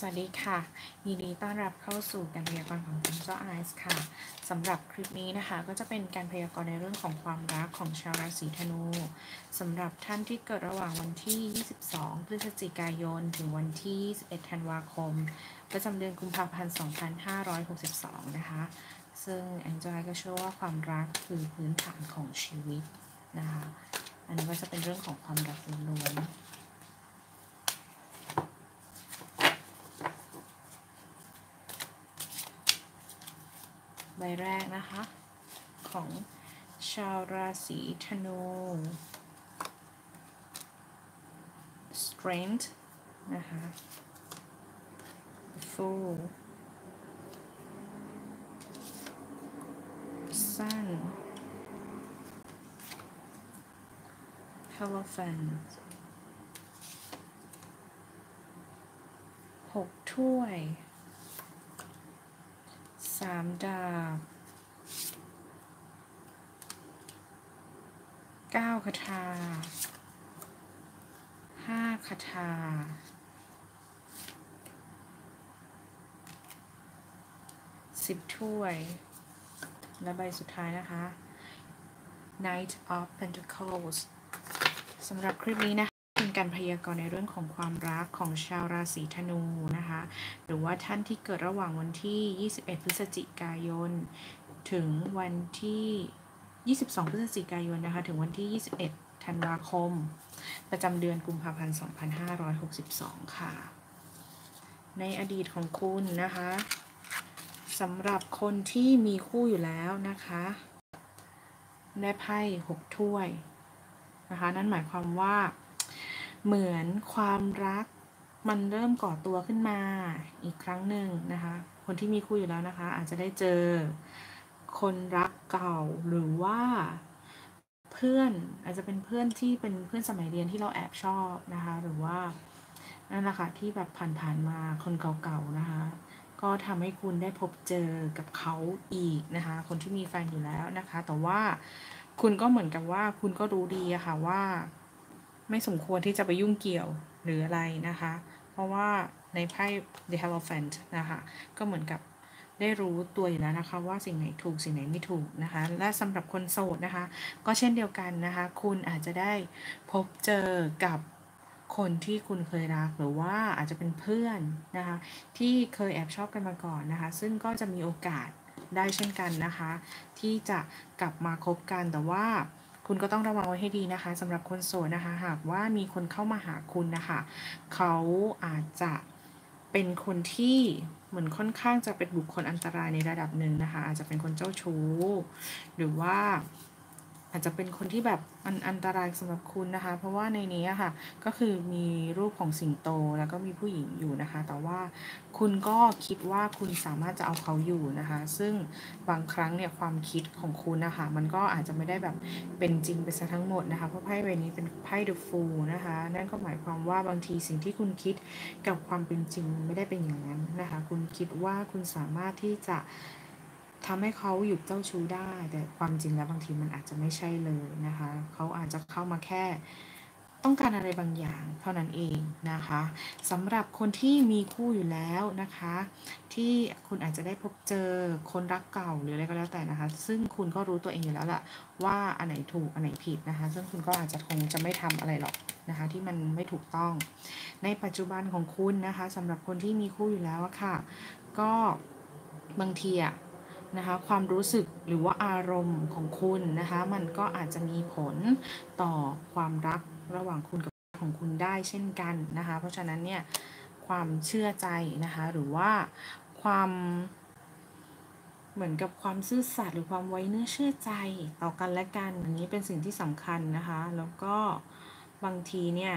สวัสดีค่ะ ยินดีต้อนรับเข้าสู่การพยากรณ์ของคุณเจ้าไอซ์ค่ะสำหรับคลิปนี้นะคะ ก็จะเป็นการพยากรณ์ในเรื่องของความรักของชาวราศีธนูสำหรับท่านที่เกิดระหว่างวันที่ 22 พฤศจิกายน ถึงวันที่ 21 ธันวาคม ประจำเดือนกุมภาพันธ์ 2562 นะคะ ซึ่งแองเจลก็เชื่อว่าความรักคือพื้นฐานของชีวิตนะคะ อันนี้ก็จะเป็นเรื่องของความรักล้วนๆ ใบแรกนะคะ ของชาวราศีธนู strength นะคะ full sun elephant หกถ้วย สามดาบเก้าคาถาห้าคาถาสิบถ้วย และใบสุดท้ายนะคะ Knight of Pentacles สำหรับคลิปนี้นะคะ เป็นการพยากรณ์ในเรื่องของความรักของชาวราศีธนูนะคะ หรือว่าท่านที่เกิดระหว่างวันที่ 21 พฤศจิกายน ถึงวันที่ 22 พฤศจิกายนนะคะ ถึงวันที่ 21 ธันวาคม ประจำเดือนกุมภาพันธ์ 2562 ค่ะ ในอดีตของคุณนะคะสำหรับคนที่มีคู่อยู่แล้วนะคะได้ไพ่หกถ้วยนะคะ นั่นหมายความว่า เหมือนความรักมันเริ่มก่อตัวขึ้นมาอีกครั้งหนึ่งนะคะ คนที่มีคู่อยู่แล้วนะคะ อาจจะได้เจอคนรักเก่าหรือว่าเพื่อนอาจจะเป็นเพื่อนที่เป็นเพื่อนสมัยเรียนที่เราแอบชอบนะคะ หรือว่านั่นแหละค่ะที่แบบผ่านๆมาคนเก่าๆนะคะ ก็ทำให้คุณได้พบเจอกับเขาอีกนะคะ คนที่มีแฟนอยู่แล้วนะคะ แต่ว่าคุณก็เหมือนกับว่าคุณก็รู้ดีอะค่ะว่า ไม่สมควรที่จะไปยุ่งเกี่ยวหรืออะไรนะคะ เพราะว่าในไพ่ The Hierophant นะคะ ก็เหมือนกับได้รู้ตัวอยู่แล้วนะคะ ว่าสิ่งไหนถูกสิ่งไหนไม่ถูกนะคะ และสำหรับคนโสดนะคะ ก็เช่นเดียวกันนะคะ คุณอาจจะได้พบเจอกับคนที่คุณเคยรักหรือว่าอาจจะเป็นเพื่อนนะคะ ที่เคยแอบชอบกันมาก่อนนะคะ ซึ่งก็จะมีโอกาสได้เช่นกันนะคะ ที่จะกลับมาคบกันแต่ว่า คุณก็ต้องระวังไว้ให้ดีนะคะสำหรับคนโสดนะคะ หากว่ามีคนเข้ามาหาคุณนะคะ เขาอาจจะเป็นคนที่เหมือนค่อนข้างจะเป็นบุคคลอันตรายในระดับหนึ่งนะคะ อาจจะเป็นคนเจ้าชู้ หรือว่า อาจจะเป็นคนที่แบบอันอันตรายสำหรับคุณนะคะ เพราะว่าในนี้ค่ะก็คือมีรูปของสิงโตแล้วก็มีผู้หญิงอยู่นะคะ แต่ว่าคุณก็คิดว่าคุณสามารถจะเอาเขาอยู่นะคะ ซึ่งบางครั้งเนี่ยความคิดของคุณนะคะ มันก็อาจจะไม่ได้แบบเป็นจริงไปซะทั้งหมดนะคะเพราะไพ่ใบนี้เป็นไพ่เดอะฟูลนะคะ นั่นก็หมายความว่าบางทีสิ่งที่คุณคิดกับความเป็นจริงไม่ได้เป็นอย่างนั้นนะคะ คุณคิดว่าคุณสามารถที่จะ ทำให้เขาหยุดเจ้าชู้ได้ แต่ความจริงแล้วบางทีมันอาจจะไม่ใช่เลยนะคะเขาอาจจะเข้ามาแค่ต้องการอะไรบางอย่างเท่านั้นเองนะคะสำหรับคนที่มีคู่อยู่แล้วนะคะ ที่คุณอาจจะได้พบเจอคนรักเก่าหรืออะไรก็แล้วแต่นะคะ ซึ่งคุณก็รู้ตัวเองอยู่แล้วแหละว่าอันไหนถูกอันไหนผิดนะคะ ซึ่งคุณก็อาจจะคงจะไม่ทำอะไรหรอกนะคะ ที่มันไม่ถูกต้อง ในปัจจุบันของคุณนะคะสำหรับคนที่มีคู่อยู่แล้วอะค่ะ ก็บางทีอะ นะคะความรู้สึกหรือว่าอารมณ์ของคุณนะคะมันก็อาจจะมีผลต่อความรักระหว่างคุณกับของคุณได้เช่นกันนะคะเพราะฉะนั้นเนี่ยความเชื่อใจนะคะหรือว่าความเหมือนกับความซื่อสัตย์หรือความไว้เนื้อเชื่อใจต่อกันและกันอันนี้เป็นสิ่งที่สำคัญนะคะแล้วก็บางทีเนี่ย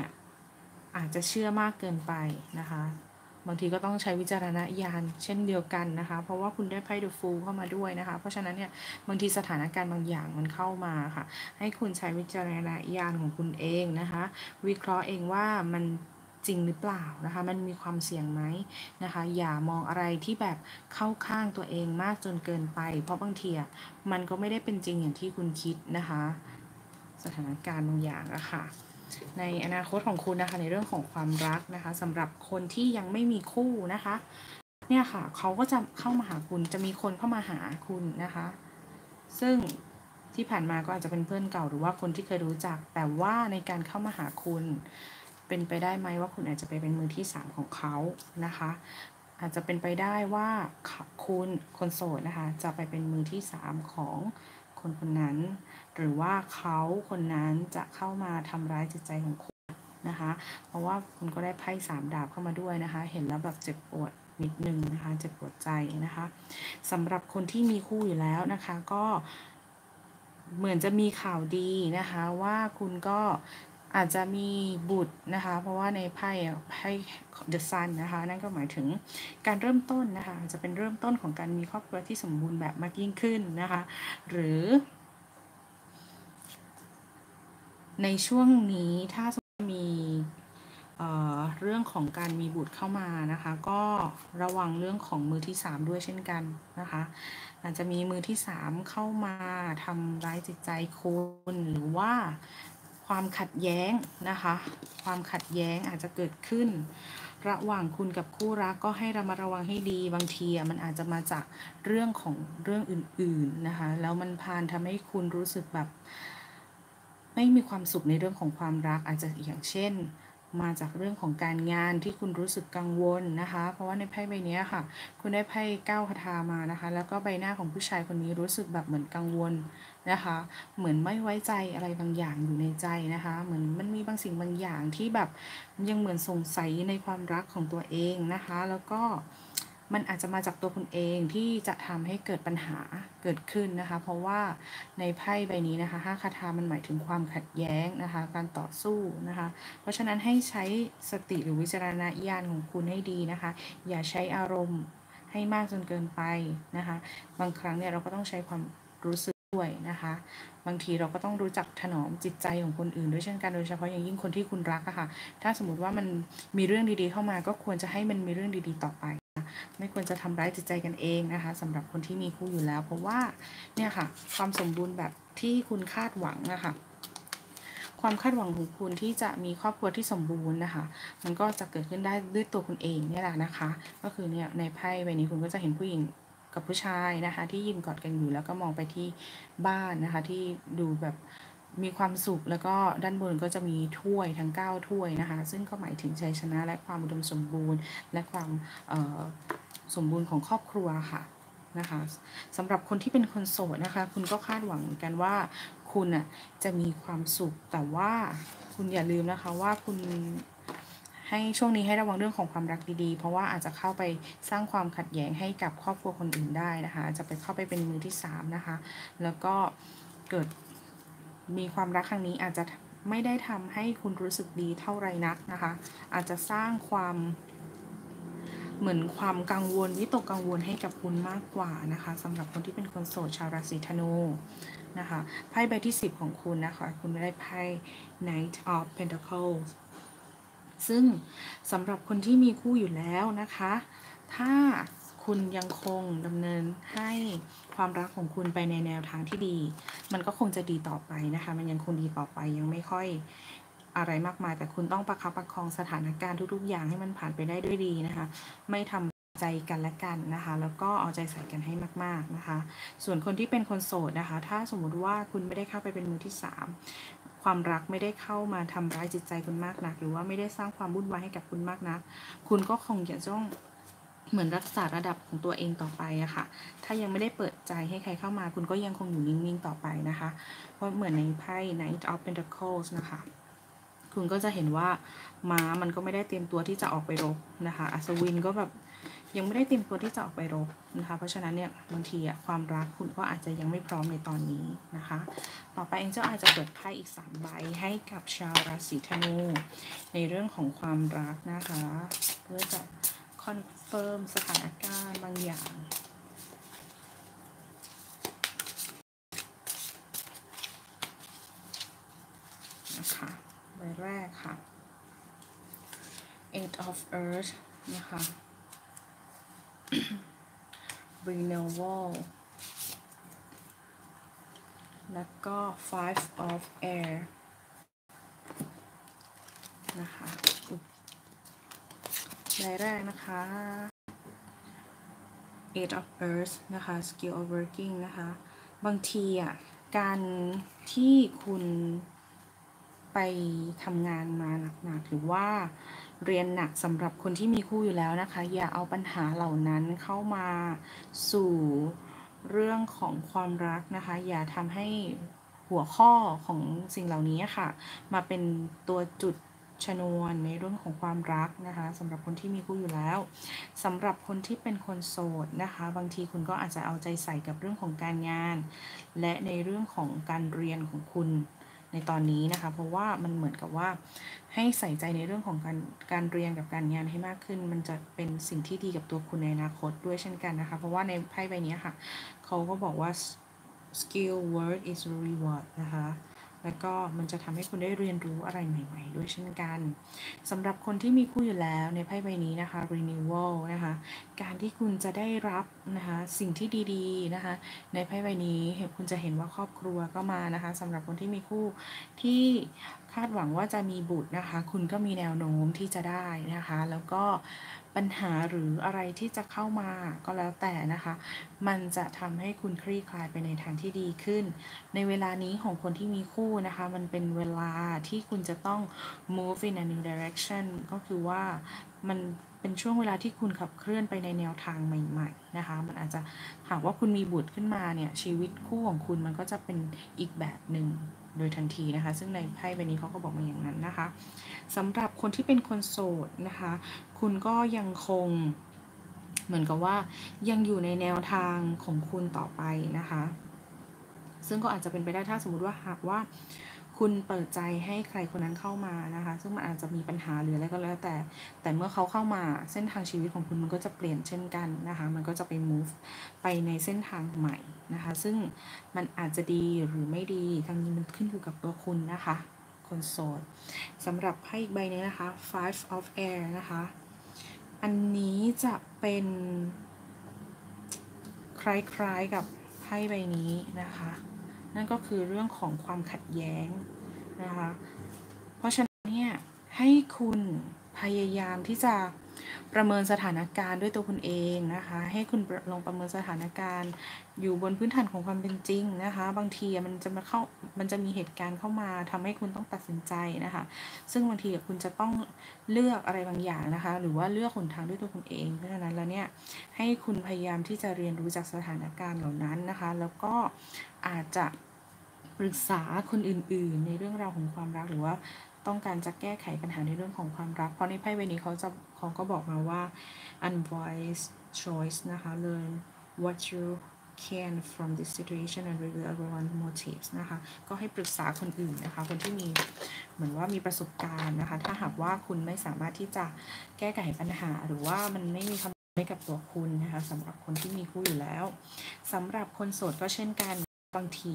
อาจจะเชื่อมากเกินไปนะคะ บางทีก็ต้องใช้วิจารณญาณเช่นเดียวกันนะคะ เพราะว่าคุณได้ไพ่เดอะฟูลเข้ามาด้วยนะคะ เพราะฉะนั้นเนี่ยบางทีสถานการณ์บางอย่างมันเข้ามาค่ะ ให้คุณใช้วิจารณญาณของคุณเองนะคะ วิเคราะห์เองว่ามันจริงหรือเปล่านะคะ มันมีความเสี่ยงไหมนะคะ อย่ามองอะไรที่แบบเข้าข้างตัวเองมากจนเกินไป เพราะบางทีมันก็ไม่ได้เป็นจริงอย่างที่คุณคิดนะคะ สถานการณ์บางอย่างอะค่ะ ในอนาคตของคุณนะคะในเรื่องของความรักนะคะสำหรับคนที่ยังไม่มีคู่นะคะ เนี่ยค่ะเขาก็จะเข้ามาหาคุณจะมีคนเข้ามาหาคุณนะคะ ซึ่งที่ผ่านมาก็อาจจะเป็นเพื่อนเก่าหรือว่าคนที่เคยรู้จัก แต่ว่าในการเข้ามาหาคุณ เป็นไปได้ไหมว่าคุณอาจจะไปเป็นมือที่สามของเขานะคะ อาจจะเป็นไปได้ว่าคุณคนโสดนะคะ จะไปเป็นมือที่สามของ คนคนนั้น หรือว่าเขาคนนั้นจะเข้ามาทำร้ายจิตใจของคุณนะคะ เพราะว่าคุณก็ได้ไพ่สามดาบเข้ามาด้วยนะคะ เห็นแล้วแบบเจ็บปวดนิดนึงนะคะเจ็บปวดใจนะคะสำหรับคนที่มีคู่อยู่แล้วนะคะก็เหมือนจะมีข่าวดีนะคะว่าคุณก็ อาจจะมีบุตรนะคะ เพราะว่าในไพ่ไพ่ The Sun นะคะ นั่นก็หมายถึงการเริ่มต้นนะคะ จะเป็นเริ่มต้นของการมีครอบครัวที่สมบูรณ์แบบมากยิ่งขึ้นนะคะ หรือในช่วงนี้ถ้ามีเรื่องของการมีบุตรเข้ามานะคะ ก็ระวังเรื่องของมือที่ 3 ด้วยเช่นกันนะคะ อาจจะมีมือที่ 3 เข้ามาทำร้ายจิตใจคุณหรือว่า ความขัดแย้งนะคะ ความขัดแย้งอาจจะเกิดขึ้น ระหว่างคุณกับคู่รักก็ให้ระมัดระวังให้ดี บางทีมันอาจจะมาจากเรื่องของเรื่องอื่นๆนะคะแล้วมันพานทำให้คุณรู้สึกแบบ ไม่มีความสุขในเรื่องของความรักอาจจะอย่างเช่น มาจากเรื่องของการงานที่คุณรู้สึกกังวลนะคะ เพราะว่าในไพ่ใบนี้ค่ะ คุณได้ไพ่เก้าคาถามานะคะ แล้วก็ใบหน้าของผู้ชายคนนี้รู้สึกแบบเหมือนกังวลนะคะ เหมือนไม่ไว้ใจอะไรบางอย่างอยู่ในใจนะคะ เหมือนมันมีบางสิ่งบางอย่างที่แบบยังเหมือนสงสัยในความรักของตัวเองนะคะ แล้วก็ มันอาจจะมาจากตัวคุณเองที่จะทำให้เกิดปัญหาเกิดขึ้นนะคะ เพราะว่าในไพ่ใบนี้นะคะห้าคาถามันหมายถึงความขัดแย้งนะคะ การต่อสู้นะคะ เพราะฉะนั้นให้ใช้สติหรือวิจารณญาณของคุณให้ดีนะคะ อย่าใช้อารมณ์ให้มากจนเกินไปนะคะ บางครั้งเนี่ยเราก็ต้องใช้ความรู้สึกด้วยนะคะ บางทีเราก็ต้องรู้จักถนอมจิตใจของคนอื่นด้วยเช่นกันโดยเฉพาะอย่างยิ่งคนที่คุณรักอะค่ะ ถ้าสมมติว่ามันมีเรื่องดีๆเข้ามาก็ควรจะให้มันมีเรื่องดีๆต่อไป ไม่ควรจะทำร้ายจิตใจกันเองนะคะสำหรับคนที่มีคู่อยู่แล้ว เพราะว่าเนี่ยค่ะ ความสมบูรณ์แบบที่คุณคาดหวังนะคะความคาดหวังของคุณที่จะมีครอบครัวที่สมบูรณ์นะคะ มันก็จะเกิดขึ้นได้ด้วยตัวคุณเองเนี่ยแหละนะคะ ก็คือเนี่ยในไพ่ใบนี้คุณก็จะเห็นผู้หญิงกับผู้ชายนะคะ ที่ยืนกอดกันอยู่แล้วก็มองไปที่บ้านนะคะ ที่ดูแบบ มีความสุขแล้วก็ด้านบนก็จะมีถ้วยทั้ง 9 ถ้วยนะคะ ซึ่งก็หมายถึงชัยชนะและความอุดมสมบูรณ์ และความสมบูรณ์ของครอบครัวค่ะนะคะสำหรับคนที่เป็นคนโสดนะคะ คุณก็คาดหวังกันว่า คุณอะจะมีความสุขแต่ว่าคุณอย่าลืมนะคะว่าคุณให้ช่วงนี้ให้ระวังเรื่องของความรักดีๆ เพราะว่าอาจจะเข้าไปสร้างความขัดแย้งให้กับครอบครัวคนอื่นได้นะคะ จะไปเข้าไปเป็นมือที่3นะคะ แล้วก็เกิด มีความรักครั้งนี้อาจจะไม่ได้ทำให้คุณรู้สึกดีเท่าไรนักนะคะ อาจจะสร้างความเหมือนความกังวลวิตกกังวลให้กับคุณมากกว่านะคะสำหรับคนที่เป็นคนโสดชาวราศีธนูนะคะไพ่ใบที่ 10 ของคุณนะคะ คุณได้ไพ่ Knight of Pentacles ซึ่งสำหรับคนที่มีคู่อยู่แล้วนะคะ ถ้าคุณยังคงดำเนินให้ ความรักของคุณไปในแนวทางที่ดี มันก็คงจะดีต่อไปนะคะ มันยังคงดีต่อไปยังไม่ค่อยอะไรมากมาย แต่คุณต้องประคับประคองสถานการณ์ทุก ๆ อย่างให้มันผ่านไปได้ด้วยดีนะคะ ไม่ทำใจกันและกันนะคะ แล้วก็เอาใจใส่กันให้มาก ๆนะคะ ส่วนคนที่เป็นคนโสดนะคะ ถ้าสมมุติว่าคุณไม่ได้เข้าไปเป็นมือที่ 3ความรักไม่ได้เข้ามาทำร้ายจิตใจคุณมากนัก หรือว่าไม่ได้สร้างความวุ่นวายให้กับคุณมากนัก คุณก็คงจะต้อง เหมือนรักษาระดับของตัวเองต่อไปอะค่ะ ถ้ายังไม่ได้เปิดใจให้ใครเข้ามา คุณก็ยังคงอยู่นิ่งๆต่อไปนะคะ เพราะเหมือนในไพ่ Knight of Pentacles นะคะ คุณก็จะเห็นว่าม้ามันก็ไม่ได้เตรียมตัวที่จะออกไปรบนะคะ อัศวินก็แบบยังไม่ได้เตรียมตัวที่จะออกไปรบนะคะ เพราะฉะนั้นเนี่ยบางทีอะความรักคุณก็อาจจะยังไม่พร้อมในตอนนี้นะคะ ต่อไปเองเจ้าอาจจะเปิดไพ่อีก3ใบให้กับชาวราศีธนูในเรื่องของความรักนะคะ เพื่อจะ คอนเฟิร์มสถานการณ์บางอย่าง นะคะใบแรกค่ะ Eight of Earth นะคะ Renewal แล้วก็ Five of Air นะคะ ใบแรกนะคะ Eight of Earth นะคะ Skill of Working นะคะ บางทีอะ การที่คุณไปทำงานมาหนักๆหรือว่าเรียนหนักสำหรับคนที่มีคู่อยู่แล้วนะคะ อย่าเอาปัญหาเหล่านั้นเข้ามาสู่เรื่องของความรักนะคะ อย่าทำให้หัวข้อของสิ่งเหล่านี้ค่ะ มาเป็นตัวจุด ชนวนในเรื่องของความรักนะคะสำหรับคนที่มีคู่อยู่แล้วสำหรับคนที่เป็นคนโสดนะคะ บางทีคุณก็อาจจะเอาใจใส่กับเรื่องของการงาน และในเรื่องของการเรียนของคุณในตอนนี้นะคะ เพราะว่ามันเหมือนกับว่าให้ใส่ใจในเรื่องของการการเรียนกับการงานให้มากขึ้น มันจะเป็นสิ่งที่ดีกับตัวคุณในอนาคตด้วยเช่นกันนะคะ เพราะว่าในไพ่ใบนี้ค่ะ เขาก็บอกว่า skill word is reward นะคะ แล้วก็มันจะทำให้คุณได้เรียนรู้อะไรใหม่ ๆ ด้วยเช่นกันสำหรับคนที่มีคู่อยู่แล้วในไพ่ใบนี้นะคะ renewal นะคะการที่คุณจะได้รับนะคะสิ่งที่ดีๆนะคะในไพ่ใบนี้คุณจะเห็นว่าครอบครัวก็มานะคะสำหรับคนที่มีคู่ที่ คาดหวังว่าจะมีบุตรนะคะ คุณก็มีแนวโน้มที่จะได้นะคะ แล้วก็ปัญหาหรืออะไรที่จะเข้ามาก็แล้วแต่นะคะ มันจะทำให้คุณคลี่คลายไปในทางที่ดีขึ้น ในเวลานี้ของคนที่มีคู่นะคะ มันเป็นเวลาที่คุณจะต้อง move in a new direction ก็คือว่ามันเป็นช่วงเวลาที่คุณขับเคลื่อนไปในแนวทางใหม่ ๆ นะคะ มันอาจจะหากว่าคุณมีบุตรขึ้นมาเนี่ยชีวิตคู่ของคุณมันก็จะเป็นอีกแบบหนึ่ง โดยทันทีนะคะ ซึ่งในไพ่ใบนี้เขาก็บอกมาอย่างนั้นนะคะสำหรับคนที่เป็นคนโสดนะคะ คุณก็ยังคงเหมือนกับว่ายังอยู่ในแนวทางของคุณต่อไปนะคะ ซึ่งก็อาจจะเป็นไปได้ถ้าสมมติว่าหากว่า คุณเปิดใจให้ใครคนนั้นเข้ามานะคะ ซึ่งมันอาจจะมีปัญหาหรืออะไรก็แล้วแต่ แต่เมื่อเขาเข้ามาเส้นทางชีวิตของคุณมันก็จะเปลี่ยนเช่นกันนะคะ มันก็จะไป move ไปในเส้นทางใหม่นะคะ ซึ่งมันอาจจะดีหรือไม่ดีทางนี้มันขึ้นอยู่กับตัวคุณนะคะ คนโสดสำหรับไพ่อีกใบนี้นะคะ five of air นะคะ อันนี้จะเป็นคล้ายๆกับไพ่ใบนี้นะคะ นั่นก็คือเรื่องของความขัดแย้งนะคะ เพราะฉะนั้นเนี่ยให้คุณพยายามที่จะประเมินสถานการณ์ด้วยตัวคุณเองนะคะ ให้คุณลองประเมินสถานการณ์ อยู่บนพื้นฐานของความเป็นจริงนะคะ บางทีมันจะมาเข้ามันจะมีเหตุการณ์เข้ามาทำให้คุณต้องตัดสินใจนะคะ ซึ่งบางทีคุณจะต้องเลือกอะไรบางอย่างนะคะ หรือว่าเลือกหนทางด้วยตัวคุณเอง เพราะฉะนั้นแล้วเนี่ยให้คุณพยายามที่จะเรียนรู้จากสถานการณ์เหล่านั้นนะคะ แล้วก็อาจจะปรึกษาคนอื่น ๆ ในเรื่องราวของความรักหรือว่าต้องการจะแก้ไขปัญหาในเรื่องของความรัก เพราะในไพ่ใบนี้เขาจะเขาก็บอกมาว่า unwise choice นะคะ learn what you can from this situation and review everyone's motives นะคะ ก็ให้ปรึกษาคนอื่นนะคะ คนที่มีเหมือนว่ามีประสบการณ์นะคะ ถ้าหากว่าคุณไม่สามารถที่จะแก้ไขปัญหา หรือว่ามันไม่มีคำให้กับตัวคุณนะคะสำหรับคนที่มีคู่อยู่แล้วสำหรับคนโสดก็เช่นกันบางที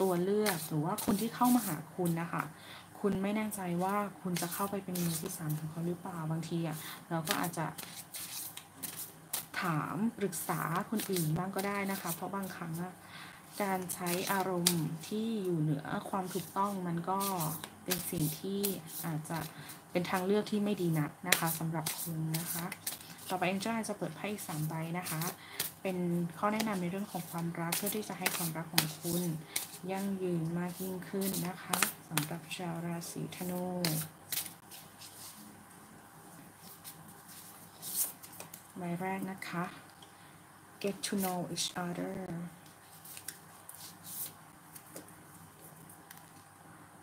ตัวเลือกหรือว่าคนที่เข้ามาหาคุณนะคะคุณไม่แน่ใจว่าคุณจะเข้าไปเป็นมือที่สามของเขาหรือเปล่าบางทีอะเราก็อาจจะ ถามปรึกษาคนอื่นบ้างก็ได้นะคะ เพราะบางครั้งการใช้อารมณ์ที่อยู่เหนือความถูกต้องมันก็เป็นสิ่งที่อาจจะเป็นทางเลือกที่ไม่ดีนักนะคะสำหรับคุณนะคะ ต่อไปเอ็นจ้าจะเปิดไพ่สามใบนะคะ เป็นข้อแนะนำในเรื่องของความรักเพื่อที่จะให้ความรักของคุณยั่งยืนมากยิ่งขึ้นนะคะสำหรับชาวราศีธนู ใบแรกนะคะ get to know each other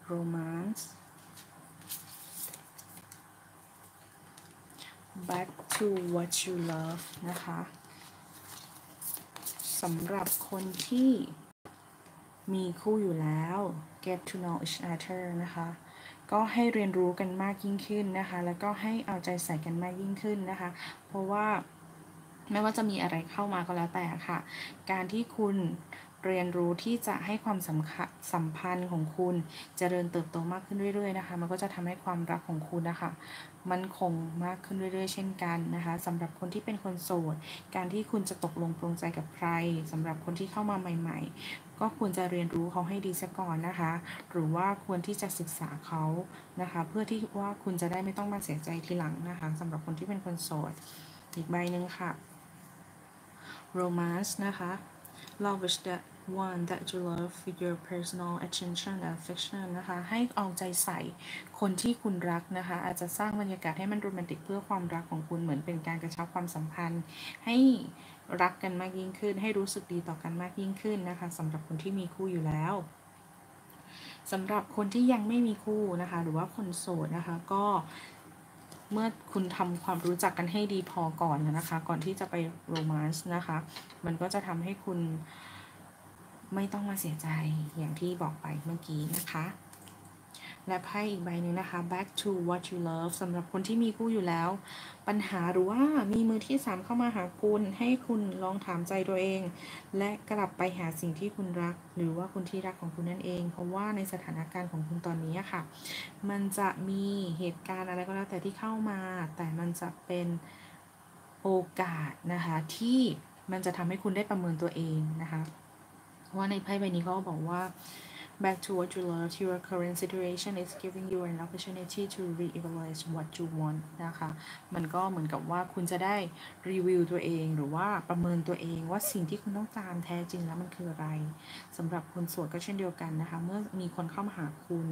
romance back to what you love นะคะสำหรับคนที่มีคู่อยู่แล้ว get to know each other นะคะ ก็ให้เรียนรู้กันมากยิ่งขึ้นนะคะ แล้วก็ให้เอาใจใส่กันมากยิ่งขึ้นนะคะ เพราะว่าไม่ว่าจะมีอะไรเข้ามาก็แล้วแต่ค่ะ การที่คุณเรียนรู้ที่จะให้ความสำคัญสัมพันธ์ของคุณจเจริญเติบโตมากขึ้นเรื่อยๆนะคะ มันก็จะทำให้ความรักของคุณนะคะมันคงมากขึ้นเรื่อยๆ เช่นกันนะคะสำหรับคนที่เป็นคนโสด การที่คุณจะตกลงปรงใจกับใครสำหรับคนที่เข้ามาใหม่ ๆ ก็ควรจะเรียนรู้เขาให้ดีซะก่อนนะคะ หรือว่าควรที่จะศึกษาเขานะคะ เพื่อที่ว่าคุณจะได้ไม่ต้องมาเสียใจทีหลังนะคะสำหรับคนที่เป็นคนโสด อีกใบหนึ่งค่ะ romance นะคะ love is the one that you love with your personal attention and affection นะคะ ให้เอาใจใส่คนที่คุณรักนะคะ อาจจะสร้างบรรยากาศให้มันโรแมนติกเพื่อความรักของคุณเหมือนเป็นการกระชับความสัมพันธ์ให้ รักกันมากยิ่งขึ้น ให้รู้สึกดีต่อกันมากยิ่งขึ้นนะคะสำหรับคนที่มีคู่อยู่แล้วสำหรับคนที่ยังไม่มีคู่นะคะ หรือว่าคนโสดนะคะก็เมื่อคุณทำความรู้จักกันให้ดีพอก่อนนะคะ ก่อนที่จะไปโรแมนต์นะคะ มันก็จะทำให้คุณไม่ต้องมาเสียใจอย่างที่บอกไปเมื่อกี้นะคะ และไพ่อีกใบหนึ่งนะคะ back to what you love สำหรับคนที่มีคู่อยู่แล้ว ปัญหาหรือว่ามีมือที่สามเข้ามาหาคุณ ให้คุณลองถามใจตัวเอง และกลับไปหาสิ่งที่คุณรัก หรือว่าคนที่รักของคุณนั่นเอง เพราะว่าในสถานการณ์ของคุณตอนนี้ค่ะ มันจะมีเหตุการณ์อะไรก็แล้วแต่ที่เข้ามา แต่มันจะเป็นโอกาสนะคะที่มันจะทำให้คุณได้ประเมินตัวเองนะคะว่าในไพ่ใบนี้เขาบอกว่า back to what you love your current situation is giving you an opportunity to reevaluate what you want นะคะ มันก็เหมือนกับว่าคุณจะได้รีวิวตัวเองหรือว่าประเมินตัวเองว่าสิ่งที่คุณต้องการแท้จริงแล้วมันคืออะไรสำหรับคนโสดก็เช่นเดียวกันนะคะ เมื่อมีคนเข้ามาหาคุณ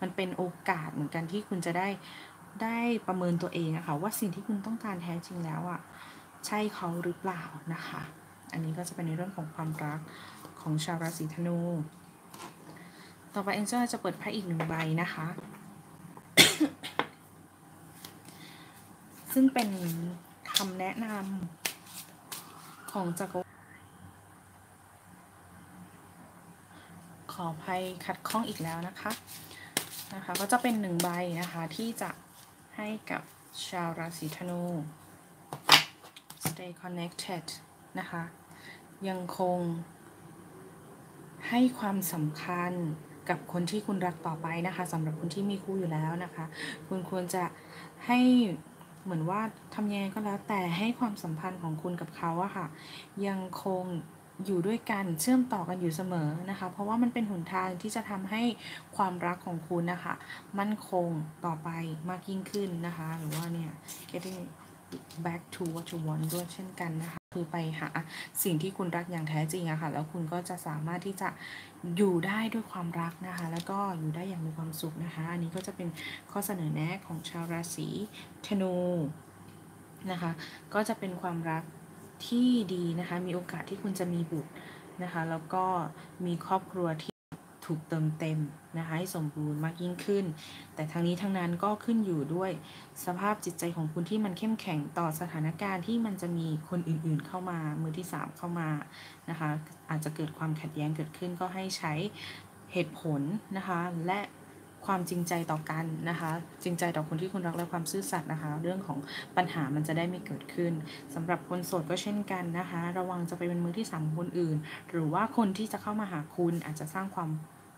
มันเป็นโอกาสเหมือนกันที่คุณจะได้ได้ประเมินตัวเองอะคะ่ะว่าสิ่งที่คุณต้องการแท้จริงแล้วอะใช่เขาหรือเปล่านะคะ อันนี้ก็จะเป็นในเรื่องของความรักของชาวราศีธนู ต่อไปเอ็นเจจะเปิดไพ่อีกหนึ่งใบนะคะ ซึ่งเป็นคำแนะนำของจักรขอภัยคัดข้องอีกแล้วนะคะ นะคะ ก็จะเป็นหนึ่งใบนะคะที่จะให้กับชาวราศีธนู stay connected นะคะ ยังคงให้ความสำคัญ กับคนที่คุณรักต่อไปนะคะสำหรับคนที่มีคู่อยู่แล้วนะคะ คุณควรจะให้เหมือนว่าทำยังไงก็แล้วแต่ให้ความสัมพันธ์ของคุณกับเขาอะค่ะ ยังคงอยู่ด้วยกันเชื่อมต่อกันอยู่เสมอนะคะ เพราะว่ามันเป็นหนทางที่จะทำให้ความรักของคุณนะคะ มั่นคงต่อไปมากยิ่งขึ้นนะคะ หรือว่าเนี่ย getting back to what you want ด้วยเช่นกันนะคะ คือไปหาสิ่งที่คุณรักอย่างแท้จริงอะค่ะ แล้วคุณก็จะสามารถที่จะอยู่ได้ด้วยความรักนะคะ แล้วก็อยู่ได้อย่างมีความสุขนะคะ อันนี้ก็จะเป็นข้อเสนอแนะของชาวราศีธนูนะคะ ก็จะเป็นความรักที่ดีนะคะ มีโอกาสที่คุณจะมีบุตรนะคะ แล้วก็มีครอบครัวที่ ถูกเติมเต็มนะคะให้สมบูรณ์มากยิ่งขึ้น แต่ทั้งนี้ทั้งนั้นก็ขึ้นอยู่ด้วยสภาพจิตใจของคุณที่มันเข้มแข็งต่อสถานการณ์ที่มันจะมีคนอื่นๆเข้ามามือที่ 3 เข้ามานะคะอาจจะเกิดความขัดแย้งเกิดขึ้นก็ให้ใช้เหตุผลนะคะและความจริงใจต่อกันนะคะ จริงใจต่อคนที่คุณรักและความซื่อสัตย์นะคะ เรื่องของปัญหามันจะได้ไม่เกิดขึ้นสำหรับคนโสดก็เช่นกันนะคะ ระวังจะไปเป็นมือที่สามคนอื่น หรือว่าคนที่จะเข้ามาหาคุณอาจจะสร้างความ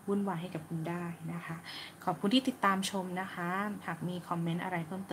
วุ่นวายให้กับคุณได้นะคะ ขอบคุณที่ติดตามชมนะคะ หากมีคอมเมนต์อะไรเพิ่มเติม